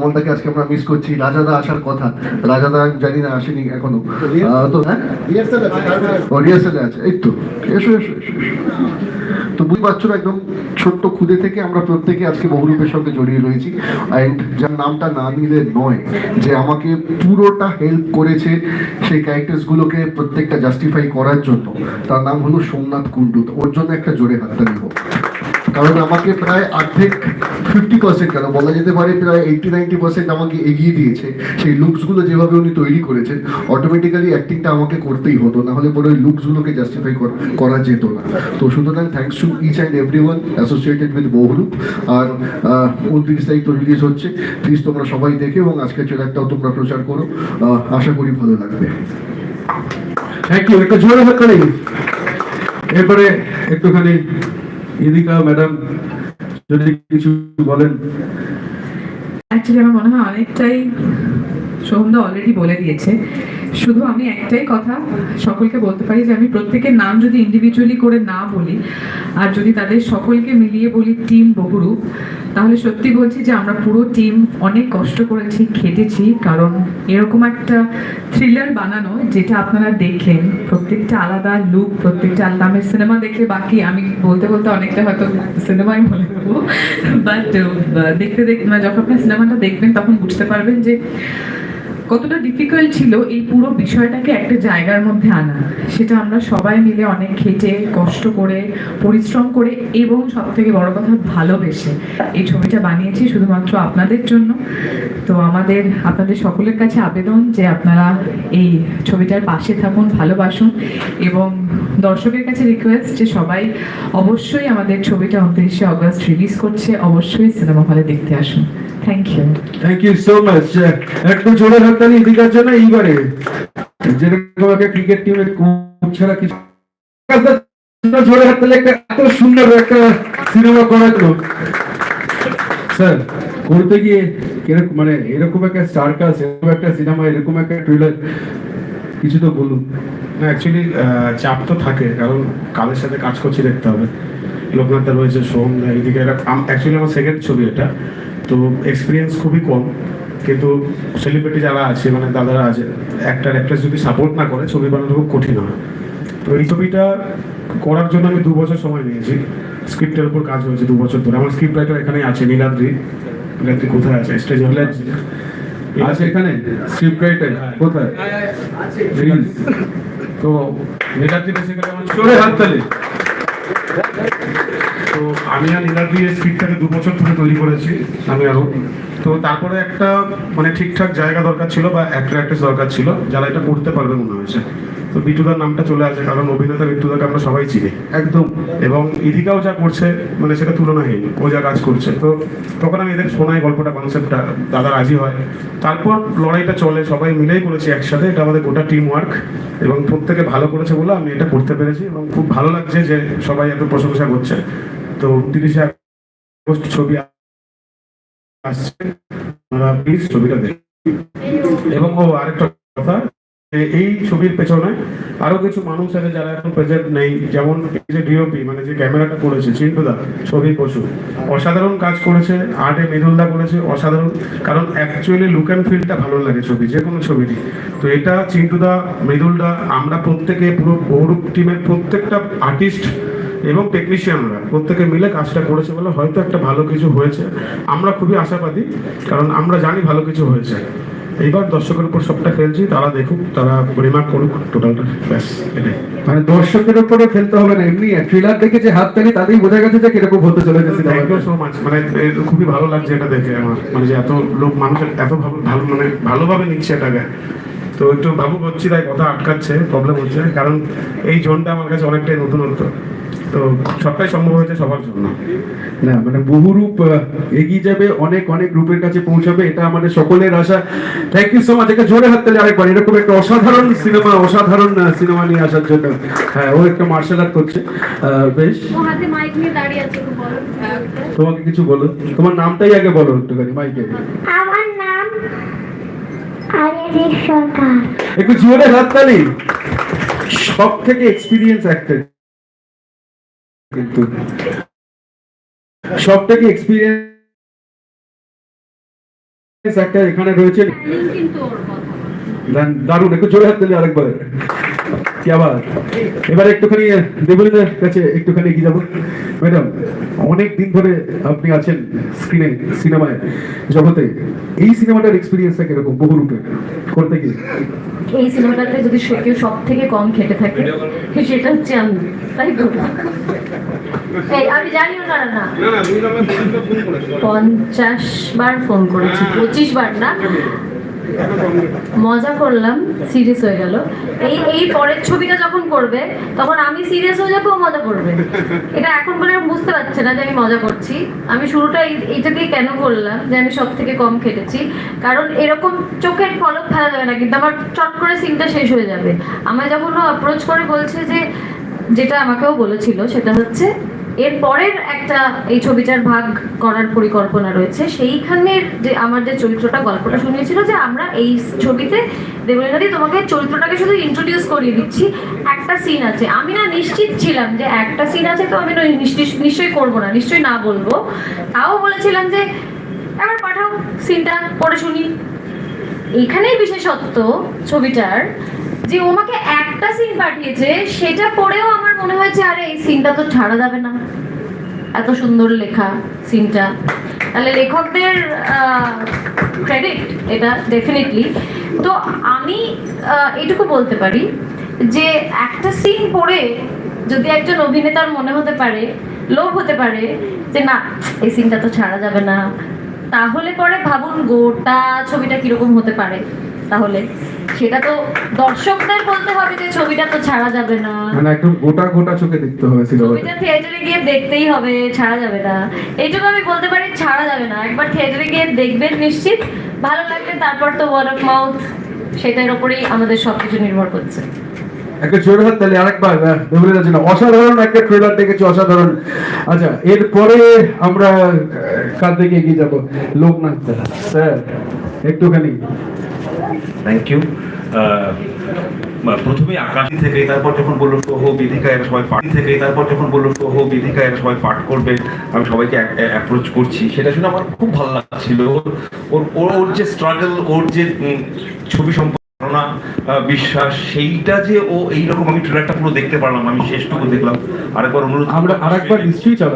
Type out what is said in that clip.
মনটাকে আজকে আমরা মিস করছি। রাজাদা আসার কথা। রাজাদা জানি না আসেনি এখনও। তো হ্যাঁ? রিহার্সালে আছে এই তো এসো এসো। তো বুঝতে পারছ একদম ছোট্ট খুদে থেকে আমরা প্রত্যেকে আজকে বহুরূপের সঙ্গে জড়িয়ে রয়েছি। অ্যান্ড যার নামটা না নিলে নয় যে আমাকে পুরোটা হেল্প করেছে সেই ক্যারেক্টার্স গুলোকে প্রত্যেকটা জাস্টিফাই করার জন্য। তার নাম হলো সোমনাথ কুন্ডু ওর জন্য একটা জোরে হাততালি হোক। কারণ আমাকে প্রায় অর্ধেক ফিফটি পার্সেন্ট কেন বলা যেতে পারে, প্রায় এইটি নাইনটি পার্সেন্ট আমাকে এগিয়ে দিয়েছে। সেই লুকসগুলো যেভাবে উনি তৈরি করেছেন অটোমেটিক্যালি অ্যাক্টিংটা আমাকে করতেই হতো না হলে পরে ওই লুকসগুলোকে জাস্টিফাই করা যেত না। তো সুতরাং thanks to each and every one associated with Bahurup আর উনত্রিশ তারিখ তো রিলিজ হচ্ছে। প্লিজ তোমরা সবাই দেখে এবং আজকের ট্রেলারটাও তোমরা প্রচার করো। আশা করি ভালো লাগবে। থ্যাংক ইউ একটা জোরে হাত এরপরে একটুখানি ইদিকা ম্যাডাম, যদি কিছু বলেন। অ্যাকচুয়ালি আমার মনে হয় অনেকটাই সোহমদা অলরেডি বলে দিয়েছে। শুধু আমি একটাই কথা সকলকে বলতে পারি যে, আমি প্রত্যেকের নাম যদি ইন্ডিভিজুয়ালি করে না বলি, আর যদি তাদের সকলকে মিলিয়ে বলি টিম বহুরূপ তাহলে সত্যি বলছি যে আমরা পুরো টিম অনেক কষ্ট করেছি, খেটেছি, কারণ এরকম একটা থ্রিলার বানানো যেটা আপনারা দেখেন, প্রত্যেকটা আলাদা লুক প্রত্যেকটা আলাদা আমি সিনেমা দেখে বাকি আমি বলতে বলতে অনেকটা হয়তো সিনেমাই বলে দেবো বাট দেখতে দেখতে মানে যখন আপনি সিনেমাটা দেখবেন তখন বুঝতে পারবেন যে কতটা ডিফিকাল্ট ছিল এই পুরো বিষয়টাকে একটা জায়গার মধ্যে আনা। সেটা আমরা সবাই মিলে অনেক খেটে, কষ্ট করে, পরিশ্রম করে এবং সব থেকে বড় কথা ভালোবেসে এই ছবিটা বানিয়েছি শুধুমাত্র আপনাদের জন্য। তো আমাদের, আপনাদের সকলের কাছে আবেদন যে আপনারা এই ছবিটার পাশে থাকুন, ভালোবাসুন এবং দর্শকের কাছে রিকোয়েস্ট যে সবাই অবশ্যই আমাদের ছবিটা উনত্রিশে অগস্ট রিলিজ করছে, অবশ্যই সিনেমা হলে দেখতে আসুন। Thank you thank you so much একটু জোরে হাত তালি ইদিকার জন্য এইবারে। যেরকম একটা ক্রিকেট টিমের কোচ ছাড়া কিছু জোরে হাত তালি একটা এত সুন্দর একটা সিনেমা করার স্যার করতে গিয়ে কীরকম মানে এরকম একটা স্টার কাস্ট এরকম একটা সিনেমা এরকম একটা ট্রেলার কিছু তো বলুন। না অ্যাকচুয়ালি চাপ তো থাকে কারণ কাদের সাথে কাজ করছি দেখতে হবে। লোকনাথ দা রয়েছে সোম দা এইদিকে অ্যাকচুয়ালি আমার সেকেন্ড ছবি এটা। তো এক্সপিরিয়েন্স খুবই কম কিন্তু সেলিব্রিটি যারা আছে মানে দাদারা আছে একটা অ্যাক্ট্রেস যদি সাপোর্ট না করে ছবি বানানো খুব কঠিন হয়। তো এই ছবিটা করার জন্য আমি দু বছর সময় নিয়েছি। স্ক্রিপ্টের উপর কাজ হয়েছে দু বছর ধরে। আমার স্ক্রিপ্ট রাইটার এখানে আছে নীলাদ্রি। নীলাদ্রি কোথায় আছে? স্টেজে হলে আছে। এখানে? স্ক্রিপ্ট রাইটার কোথায়? তো নীলাদ্রি বেসিক্যালি আমার জোরে হাত তালি তো আমি আর এনার্জি এই স্ক্রিপ্টটাকে দু বছর ধরে তৈরি করেছি, আমি আরও তো তারপরে একটা মানে ঠিকঠাক জায়গা দরকার ছিল বা অ্যাক্টর অ্যাক্ট্রেস দরকার ছিল, যারা এটা করতে পারবে মনে হয়েছে। তো বিটুদার নামটা চলে আসে কারণ অভিনেতা বিটুদাকে আমরা সবাই চিনি। একদম। এবং ইদিকাও যা করছে মানে সেটা তুলনাহীন ও যা কাজ করছে। তো তখন আমি এদের শোনাই গল্পটা কনসেপ্টটা দাদা রাজি হয়। তারপর লড়াইটা চলে সবাই মিলেই করেছি একসাথে এটা আমাদের গোটা টিম ওয়ার্ক এবং প্রত্যেকে ভালো করেছে বলে আমি এটা করতে পেরেছি এবং খুব ভালো লাগছে যে সবাই এত প্রশংসা করছে। তো তিরিশে আগস্ট ছবি আসছে প্লিজ ছবিটা দেখুন। এবং ও আরেকটা কথা এই ছবির পেছনে আরও কিছু মানুষ আছে যারা এখন প্রেজেন্ট নেই। যেমন যে ডিওপি মানে যে ক্যামেরাটা করেছে, চিন্টুদা, ছবি পশু অসাধারণ কাজ করেছে আর্টে মৃদুলদা করেছে অসাধারণ। কারণ অ্যাকচুয়ালি লুক অ্যান্ড ফিলটা ভালো লাগে ছবি, যে কোনো ছবিটি তো এটা চিন্টুদা, মৃদুলদা, আমরা প্রত্যেকে পুরো বহুরূপ টিমের প্রত্যেকটা আর্টিস্ট এবং টেকনিশিয়ানরা প্রত্যেকে মিলে কাজটা করেছে বলে হয়তো একটা ভালো কিছু হয়েছে। আমরা খুবই আশাবাদী, কারণ আমরা জানি ভালো কিছু হয়েছে। এইবার দর্শকের উপর সবটা ফেলছি তারা দেখুক তারা রিমার্ক করুক টোটালটা ব্যাস এটাই। মানে দর্শকের উপরে ফেলতে হবে না এমনি ট্রেলার দেখে যে হাত তালি তাতেই বোঝা গেছে যে কীরকম হতে চলেছে থ্যাংক ইউ সো মাচ মানে খুবই ভালো লাগছে এটা দেখে আমার। মানে যে এত লোক মানুষ এত ভালো ভালো মানে ভালোভাবে নিচ্ছে এটাকে তো একটু ভাবুক হচ্ছি তাই কথা আটকাচ্ছে প্রবলেম হচ্ছে। কারণ এই জোনটা আমার কাছে অনেকটাই নতুনত্ব। তো সবটাই সম্ভব হয়েছে সবার জন্য। না মানে বহুরূপ এগিয়ে যাবে অনেক অনেক রূপের কাছে পৌঁছাবে এটা আমাদের সকলের আশা। থ্যাংক ইউ সো মাচ একটা জোরে হাত তালি আরেকবার এরকম একটা অসাধারণ সিনেমা অসাধারণ সিনেমা নিয়ে আসার জন্য। হ্যাঁ ও একটা মার্শাল আর্ট করছে। আহ, বেশ। ও হাতে মাইক নিয়ে দাঁড়িয়ে আছে একটু বলো। তোমাকে কিছু বলো। তোমার নামটাই আগে বলো একটুখানি মাইকে আমার নাম সরকার। একটু জোরে হাত তালি। সব থেকে এক্সপিরিয়েন্স অ্যাক্টর কিন্তু সব থেকে এক্সপিরিয়েন্স একটা এখানে রয়েছে দারুণ একটু জোরে হাত দিলে আরেকবার। কি আবার। এবার একটুখানি দেবলীনের কাছে একটুখানি এগিয়ে যাব? ম্যাডাম অনেক দিন ধরে আপনি আছেন স্ক্রিনে সিনেমায় জগতে। এই সিনেমাটার এক্সপিরিয়েন্সটা কীরকম? বহুরূপে করতে গিয়ে। এই সিনেমাটাতে যদি সে কেউ সব থেকে কম খেটে থাকে সেটা হচ্ছে আমি তাই তো? আমি জানিও না না পঞ্চাশ বার ফোন করেছি পঁচিশ বার না। মজা করলাম সিরিয়াস হয়ে গেল। এই এই পরের ছবিটা যখন করবে, তখন আমি সিরিয়াস হয়ে যাব মজা করবে। এটা এখন পরে বুঝতে পারছে না যে আমি মজা করছি। আমি শুরুটা এই- এইটা দিয়ে কেন করলাম যে আমি সব থেকে কম খেটেছি? কারণ এরকম চোখের ফলক ফেলা যাবে না, কিন্তু আমার চট করে সিনটা শেষ হয়ে যাবে। আমায় যখন অ্যাপ্রোচ করে বলছে যে, যেটা আমাকেও বলেছিল, সেটা হচ্ছে এর পরের একটা এই ছবিটার ভাগ করার পরিকল্পনা রয়েছে। সেইখানের যে আমার যে চরিত্রটা, গল্পটা শুনিয়েছিল যে আমরা এই ছবিতে দেবলীনাদি তোমাকে চরিত্রটাকে শুধু ইন্ট্রোডিউস করিয়ে দিচ্ছি। একটা সিন আছে। আমি না নিশ্চিত ছিলাম যে একটা সিন আছে তো আমি নিশ্চয়ই- করব না, নিশ্চয়ই না বলব। তাও বলেছিলাম যে, এবার পাঠাও সিনটা পড়ে শুনি। এইখানেই বিশেষত্ব ছবিটার যে ও আমাকে একটা সিন পাঠিয়েছে, সেটা পড়েও আমার মনে হয়েছে, আরে, এই সিনটা তো ছাড়া যাবে না। এত সুন্দর লেখা সিনটা তাহলে লেখকদের ক্রেডিট এটা ডেফিনেটলি তো আমি এটুকু বলতে পারি যে একটা সিন পড়ে যদি একজন অভিনেতার মনে হতে পারে, লোভ হতে পারে যে না, এই সিনটা তো ছাড়া যাবে না, তাহলে পরে ভাবুন গোটা ছবিটা কীরকম হতে পারে। তাহলে। সেটা তো দর্শকদের বলতে হবে যে ছবিটা তো ছাড়া যাবে না। মানে একদম গোটা গোটা চোখে দেখতে হবে সিনেমাটা। ছবিটা থিয়েটারে গিয়ে দেখতেই হবে ছাড়া যাবে না। এইটুকু আমি বলতে পারি ছাড়া যাবে না। একবার থিয়েটারে গিয়ে দেখবেন নিশ্চিত। ভালো লাগবে তারপর তো ওয়ার্ড অফ মাউথ সেটার উপরেই আমাদের সবকিছু নির্ভর করছে। একটা জোরে হাত তাহলে আরেকবার আহ, জন্য। অসাধারণ একটা ট্রেলার দেখেছি অসাধারণ। আচ্ছা এরপরে আমরা কার দিকে এগিয়ে যাব? লোকনাথ স্যার একটুখানি। থ্যাংক ইউ প্রথমে আকাশি থেকে তারপর যখন বলল সহ বিধিকা এরা সবাই পাঠ থেকে তারপর যখন বলল সহ বিধিকা এরা সবাই পাঠ করবে আমি সবাইকে অ্যাপ্রোচ করছি। সেটা শুনে আমার খুব ভালো লাগছিল। ওর ওর- যে স্ট্রাগল ওর যে ছবি সম্পর্কে ধারণা বিশ্বাস সেইটা যে ও এইরকম আমি ট্রেলারটা পুরো দেখতে পারলাম আমি শেষটুকু দেখলাম। আরেকবার অনুরোধ আমরা আরেকবার নিশ্চয়ই চালাবো